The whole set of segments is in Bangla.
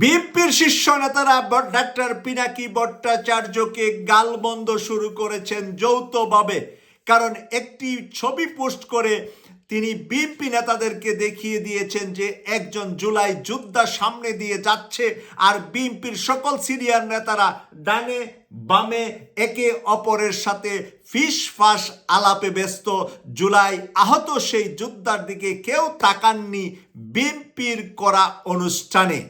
বিএনপির শীর্ষ নেতারা ডাক্তার পিনাকি ভট্টাচার্যকে গালবন্ধ শুরু করেছেন যৌথভাবে। কারণ একটি ছবি পোস্ট করে তিনি বিএনপি নেতাদেরকে দেখিয়ে দিয়েছেন যে একজন জুলাই যোদ্ধা সামনে দিয়ে যাচ্ছে আর বিএনপির সকল সিনিয়র নেতারা ডানে বামে একে অপরের সাথে ফিস ফাস আলাপে ব্যস্ত। জুলাই আহত সেই যোদ্ধার দিকে কেউ তাকাননি বিএনপির করা অনুষ্ঠানে।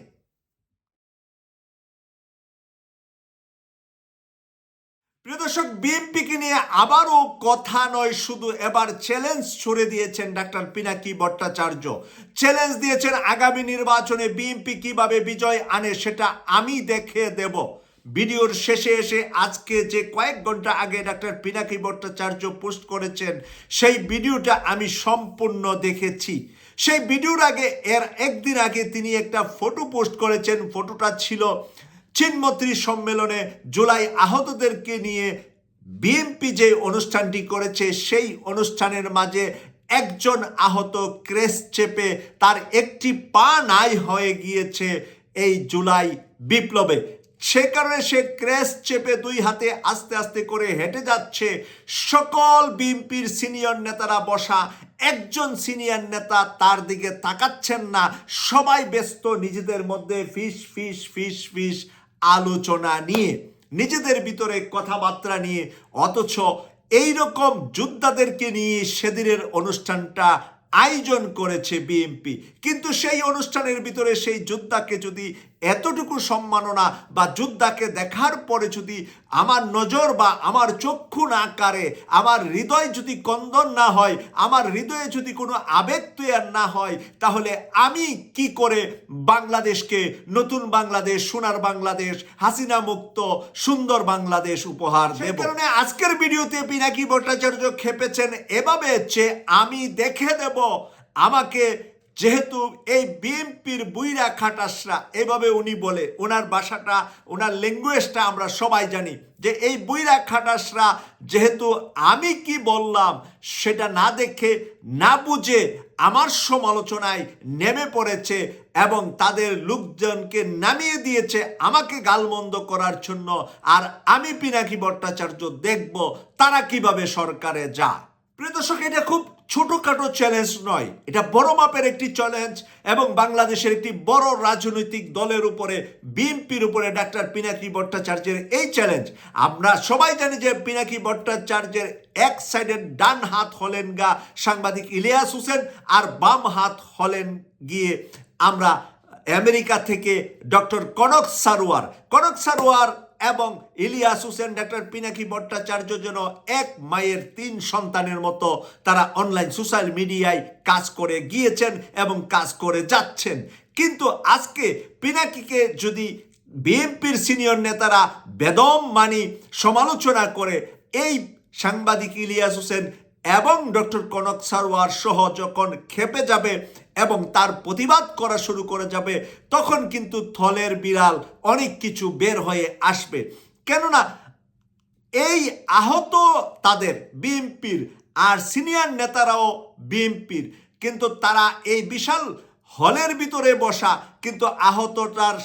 প্রিয় দর্শক, বিএনপিকে নিয়ে আবারও কথা নয়, শুধু এবার চ্যালেঞ্জ ছুড়ে দিয়েছেন ডাক্তার পিনাকি ভট্টাচার্য। চ্যালেঞ্জ দিয়েছেন আগামী নির্বাচনে বিএনপি কীভাবে বিজয় আনে সেটা আমি দেখে দেব। ভিডিওর শেষে এসে আজকে যে কয়েক ঘণ্টা আগে ডাক্তার পিনাকি ভট্টাচার্য পোস্ট করেছেন, সেই ভিডিওটা আমি সম্পূর্ণ দেখেছি। সেই ভিডিওর আগে, এর একদিন আগে তিনি একটা ফটো পোস্ট করেছেন। ফটোটা ছিল চিনমন্ত্রী সম্মেলনে জুলাই আহতদেরকে নিয়ে বিএনপি যে অনুষ্ঠানটি করেছে, সেই অনুষ্ঠানের মাঝে একজন আহত ক্রেস চেপে তার একটি পা নাই হয়ে গিয়েছে এই জুলাই বিপ্লবে। সে কারণে সে ক্রেস চেপে দুই হাতে আস্তে আস্তে করে হেঁটে যাচ্ছে। সকল বিএনপির সিনিয়র নেতারা বসা, একজন সিনিয়র নেতা তার দিকে তাকাচ্ছেন না। সবাই ব্যস্ত, নিজেদের মধ্যে ফিস ফিস ফিস ফিস আলোচনা নিয়ে, নিজেদের ভিতরে কথাবার্তা নিয়ে, অথচ এই রকম যোদ্ধাদেরকে নিয়ে সেদিনের অনুষ্ঠানটা আয়োজন করেছে বিএমপি কিন্তু সেই অনুষ্ঠানের ভিতরে সেই যোদ্ধাকে যদি এতটুকু সম্মাননা বা যোদ্ধাকে দেখার পরে যদি আমার নজর বা আমার চক্ষু না কারে আমার হৃদয় যদি কন্দন না হয় আমার হৃদয়ে যদি কোনো আবেগ তৈয়ার না হয় তাহলে আমি কি করে বাংলাদেশকে নতুন বাংলাদেশ সোনার বাংলাদেশ হাসিনা মুক্ত সুন্দর বাংলাদেশ উপহার দেব? কারণে আজকের ভিডিওতে পিনাকি ভট্টাচার্য খেপেছেন এভাবে যে আমি দেখে দেব আমাকে যেহেতু এই বিএনপির বুইরা খাটাসরা, এভাবে উনি বলে, ওনার ভাষাটা, ওনার ল্যাঙ্গুয়েজটা আমরা সবাই জানি, যে এই বুইরা খাটাসরা যেহেতু আমি কি বললাম সেটা না দেখে, না বুঝে আমার সমালোচনায় নেমে পড়েছে এবং তাদের লোকজনকে নামিয়ে দিয়েছে আমাকে গালমন্দ করার জন্য, আর আমি পিনাকি ভট্টাচার্য দেখব তারা কীভাবে সরকারে যায়। প্রিয় দর্শক, এটা খুব ছোটখাটো চ্যালেঞ্জ নয়। এটা বড় মাপের একটি চ্যালেঞ্জ এবং বাংলাদেশের একটি বড় রাজনৈতিক দলের উপরে, বিএনপির উপরে ডাক্তার পিনাকি ভট্টাচার্যের এই চ্যালেঞ্জ আমরা সবাই জানি যে পিনাকি ভট্টাচার্যের এক সাইডের ডান হাত হলেন গা সাংবাদিক ইলিয়াস হোসেন, আর বাম হাত হলেন গিয়ে আমরা আমেরিকা থেকে ডক্টর কনক সারোয়ার। কনক সারোয়ার এবং ইলিয়াস হোসেন, ডাক্তার পিনাকি ভট্টাচার্য যেন এক মায়ের তিন সন্তানের মতো তারা অনলাইন সোশ্যাল মিডিয়ায় কাজ করে গিয়েছেন এবং কাজ করে যাচ্ছেন। কিন্তু আজকে পিনাকিকে যদি বিএনপির সিনিয়র নেতারা বেদম মানি সমালোচনা করে, এই সাংবাদিক ইলিয়াস হোসেন এবং ডক্টর কনক সারওয়ার সহ যখন খেপে যাবে এবং তার প্রতিবাদ করা শুরু করে যাবে, তখন কিন্তু থলের বিড়াল অনেক কিছু বের হয়ে আসবে। কেননা এই আহত তাদের বিএনপির আর সিনিয়র নেতারাও বিএনপির কিন্তু তারা এই বিশাল হলের ভিতরে বসা, কিন্তু আহতটার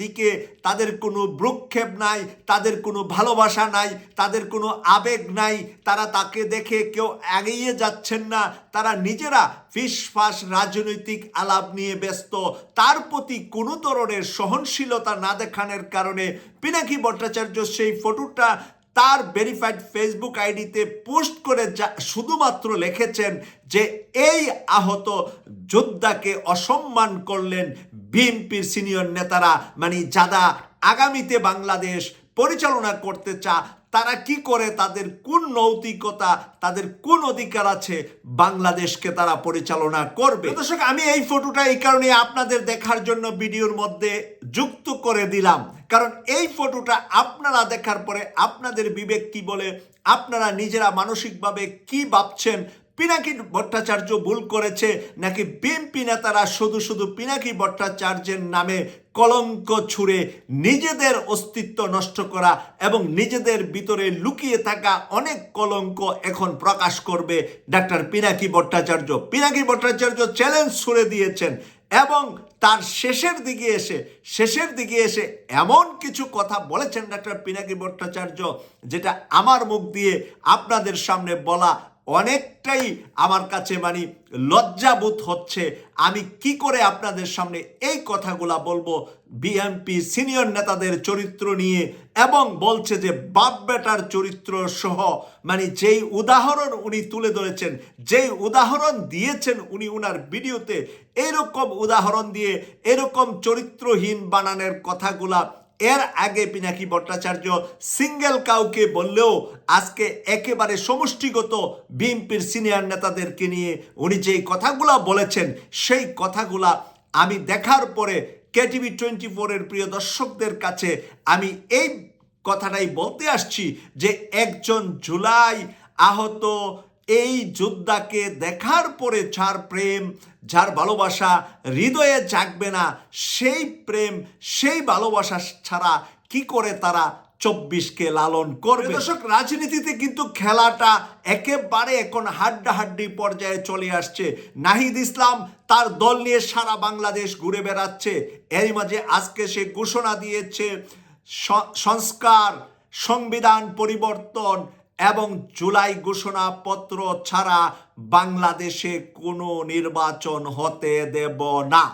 দিকে তাদের কোনো ভ্রুক্ষেপ নাই, তাদের কোনো ভালোবাসা নাই, তাদের কোনো আবেগ নাই। তারা তাকে দেখে কেউ এগিয়ে যাচ্ছেন না। তারা নিজেরা ফিসফাস রাজনৈতিক আলাপ নিয়ে ব্যস্ত। তার প্রতি কোনো ধরনের সহনশীলতা না দেখানোর কারণে পিনাকি ভট্টাচার্য সেই ফটোটা তার ভেরিফাইড ফেসবুক আইডিতে পোস্ট করে যা শুধুমাত্র লিখেছেন যে এই আহত যোদ্ধাকে অসম্মান করলেন বিএনপির সিনিয়র নেতারা। মানে যারা আগামীতে বাংলাদেশ পরিচালনা করতে চা তারা কি করে? তাদের কোন নৈতিকতা, তাদের কোন অধিকার আছে? বাংলাদেশকে তারা পরিচালনা করবে। দর্শক, আমি এই ফটোটা এই কারণে আপনাদের দেখার জন্য ভিডিওর মধ্যে যুক্ত করে দিলাম। কারণ এই ফটোটা আপনারা দেখার পরে আপনাদের বিবেক কি বলে? আপনারা নিজেরা মানসিকভাবে কি ভাবছেন? পিনাকি ভট্টাচার্য ভুল করেছে নাকি বিএনপি নেতারা শুধু শুধু পিনাকি ভট্টাচার্যের নামে কলঙ্ক ছুঁড়ে নিজেদের অস্তিত্ব নষ্ট করা এবং নিজেদের ভিতরে লুকিয়ে থাকা অনেক কলঙ্ক এখন প্রকাশ করবে ডাক্তার পিনাকি ভট্টাচার্য। পিনাকি ভট্টাচার্য চ্যালেঞ্জ ছুড়ে দিয়েছেন এবং তার শেষের দিকে এসে, শেষের দিকে এসে এমন কিছু কথা বলেছেন ডাক্তার পিনাকি ভট্টাচার্য যেটা আমার মুখ দিয়ে আপনাদের সামনে বলা অনেকটাই আমার কাছে মানে লজ্জাবোধ হচ্ছে। আমি কি করে আপনাদের সামনে এই কথাগুলা বলব? বিএনপি সিনিয়র নেতাদের চরিত্র নিয়ে এবং বলছে যে, বাপ বেটার চরিত্র সহ মানে যেই উদাহরণ উনি তুলে ধরেছেন, যেই উদাহরণ দিয়েছেন উনি উনার ভিডিওতে, এরকম উদাহরণ দিয়ে, এরকম চরিত্রহীন বানানোর কথাগুলা এর আগে পিনাকি ভট্টাচার্য সিঙ্গেল কাউকে বললেও আজকে একেবারে সমষ্টিগত বিএনপির সিনিয়র নেতাদেরকে নিয়ে উনি যেই কথাগুলা বলেছেন, সেই কথাগুলা আমি দেখার পরে কেটিভি টোয়েন্টি ফোরের প্রিয় দর্শকদের কাছে আমি এই কথাটাই বলতে আসছি যে একজন জুলাই আহত এই যোদ্ধাকে দেখার পরে যার প্রেম, যার ভালোবাসা হৃদয়ে জাগবে না, সেই প্রেম, সেই ভালোবাসা ছাড়া কি করে তারা চব্বিশকে লালন করবে? দর্শক, রাজনীতিতে কিন্তু খেলাটা একেবারে এখন হাড্ডাহাড্ডি পর্যায়ে চলে আসছে। নাহিদ ইসলাম তার দল নিয়ে সারা বাংলাদেশ ঘুরে বেড়াচ্ছে। এরই মাঝে আজকে সে ঘোষণা দিয়েছে সংস্কার, সংবিধান পরিবর্তন এবং জুলাই ঘোষণাপত্র ছাড়া বাংলাদেশে কোনো নির্বাচন হতে দেব না।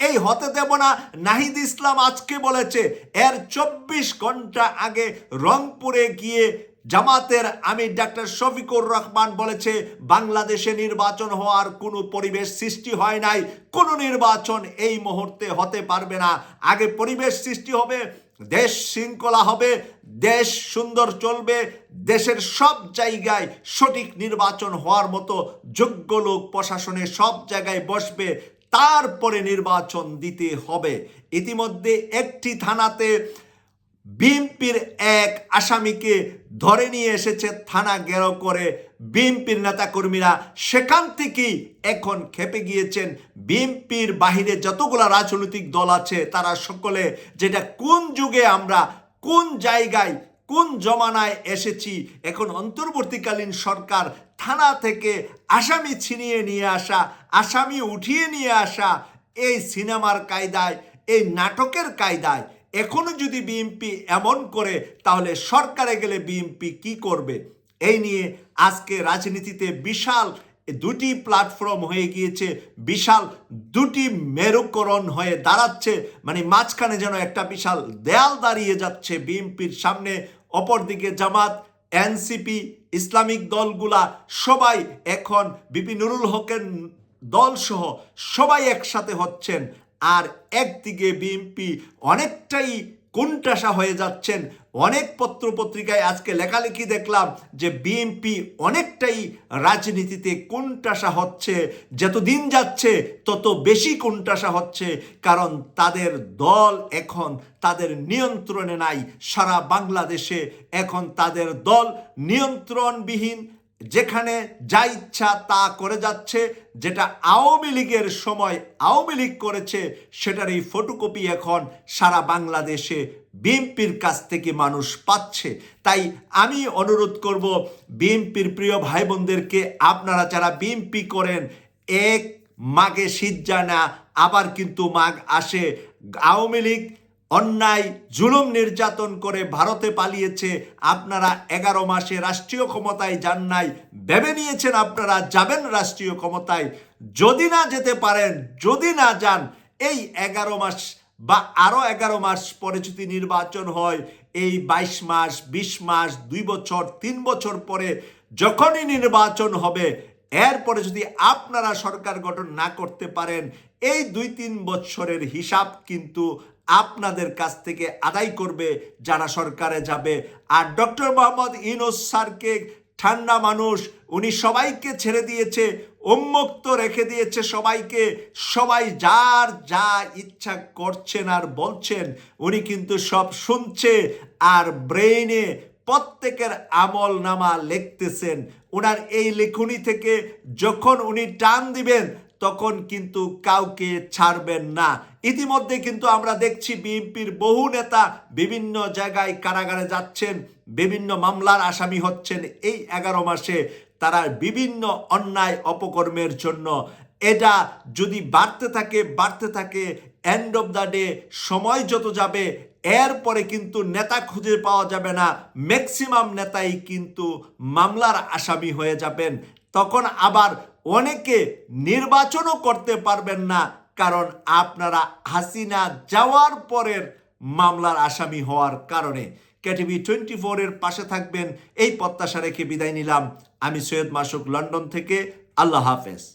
এই হতে দেব না, নাহিদ ইসলাম আজকে বলেছে, এর চব্বিশ ঘণ্টা আগে রংপুরে গিয়ে জামাতের আমি ডাক্তার শফিকুর রহমান বলেছে, বাংলাদেশে নির্বাচন হওয়ার কোনো পরিবেশ সৃষ্টি হয় নাই। কোনো নির্বাচন এই মুহূর্তে হতে পারবে না। আগে পরিবেশ সৃষ্টি হবে দেশ শৃঙ্খলা হবে, দেশ সুন্দর চলবে, দেশের সব জায়গায় সঠিক নির্বাচন হওয়ার মতো যোগ্য লোক প্রশাসনে সব জায়গায় বসবে, তারপরে নির্বাচন দিতে হবে। ইতিমধ্যে একটি থানাতে বিএনপির এক আসামিকে ধরে নিয়ে এসেছে থানা গেরো করে। বিএনপির নেতাকর্মীরা সেখান থেকেই এখন খেপে গিয়েছেন। বিএনপির বাহিরে যতগুলা রাজনৈতিক দল আছে, তারা সকলে যেটা কোন যুগে আমরা, কোন জায়গায়, কোন জমানায় এসেছি, এখন অন্তর্বর্তীকালীন সরকার থানা থেকে আসামি ছিনিয়ে নিয়ে আসা, আসামি উঠিয়ে নিয়ে আসা, এই সিনেমার কায়দায়, এই নাটকের কায়দায় এখনও যদি বিএনপি এমন করে, তাহলে সরকারে গেলে বিএনপি কি করবে? এই নিয়ে আজকে রাজনীতিতে বিশাল দুটি প্ল্যাটফর্ম হয়ে গিয়েছে, বিশাল দুটি মেরুকরণ হয়ে দাঁড়াচ্ছে মানে মাঝখানে যেন একটা বিশাল দেয়াল দাঁড়িয়ে যাচ্ছে বিএনপির সামনে, অপরদিকে জামাত এনসিপি ইসলামিক দলগুলা, সবাই এখন বিপি নুরুল হকের দলসহ সবাই একসাথে হচ্ছেন। আর একদিকে বিএনপি অনেকটাই কোনটাসা হয়ে যাচ্ছেন। অনেক পত্র পত্রিকায় আজকে লেখালেখি দেখলাম যে বিএনপি অনেকটাই রাজনীতিতে কোনটাসা হচ্ছে। যত দিন যাচ্ছে, তত বেশি কোনটাসা হচ্ছে। কারণ তাদের দল এখন তাদের নিয়ন্ত্রণে নাই। সারা বাংলাদেশে এখন তাদের দল নিয়ন্ত্রণবিহীন। যেখানে যা ইচ্ছা তা করে যাচ্ছে, যেটা আওয়ামী লীগের সময় আওয়ামী লীগ করেছে সেটার এই ফটোকপি এখন সারা বাংলাদেশে বিএনপির কাছ থেকে মানুষ পাচ্ছে। তাই আমি অনুরোধ করব বিএনপির প্রিয় ভাই বোনদেরকে আপনারা যারা বিএনপি করেন, এক মাঘে শীত যায় না, আবার কিন্তু মাঘ আসে। আওয়ামী লীগ অন্যায়, জুলুম নির্যাতন করে ভারতে পালিয়েছে আপনারা এগারো মাসে রাষ্ট্রীয় ক্ষমতায় যান নাই, ভেবে নিয়েছেন আপনারা যাবেন রাষ্ট্রীয় ক্ষমতায়। যদি না যেতে পারেন, যদি না যান, এই এগারো মাস বা আরও এগারো মাস পরে যদি নির্বাচন হয়, এই বাইশ মাস, বিশ মাস, দুই বছর, তিন বছর পরে যখনই নির্বাচন হবে, এরপরে যদি আপনারা সরকার গঠন না করতে পারেন, এই দুই তিন বছরের হিসাব কিন্তু আপনাদের কাছ থেকে আদায় করবে যারা সরকারে যাবে। আর ডক্টর মোহাম্মদ ইনোস স্যারকে ঠান্ডা মানুষ, উনি সবাইকে ছেড়ে দিয়েছে, উন্মুক্ত রেখে দিয়েছে সবাইকে। সবাই যার যা ইচ্ছা করছেন আর বলছেন, উনি কিন্তু সব শুনছে আর ব্রেইনে প্রত্যেকের আমল নামা লিখতেছেন। ওনার এই লেখনী থেকে যখন উনি টান দিবেন, তখন কিন্তু কাউকে ছাড়বেন না। ইতিমধ্যে কিন্তু আমরা দেখছি বিএনপির বহু নেতা বিভিন্ন জায়গায় কারাগারে যাচ্ছেন, বিভিন্ন মামলার আসামি হচ্ছেন। এই এগারো মাসে তারা বিভিন্ন অন্যায় অপকর্মের জন্য এটা যদি বাড়তে থাকে বাড়তে থাকে এন্ড অফ দ্য ডে সময় যত যাবে, এরপরে কিন্তু নেতা খুঁজে পাওয়া যাবে না। ম্যাক্সিমাম নেতাই কিন্তু মামলার আসামি হয়ে যাবেন। তখন আবার অনেকে নির্বাচনও করতে পারবেন না। কারণ আপনারা হাসিনা যাওয়ার পরের মামলার আসামি হওয়ার কারণে কেটিভি টোয়েন্টি ফোরের পাশে থাকবেন। এই প্রত্যাশা রেখে বিদায় নিলাম। আমি সৈয়দ মাসুক, লন্ডন থেকে। আল্লাহ হাফেজ।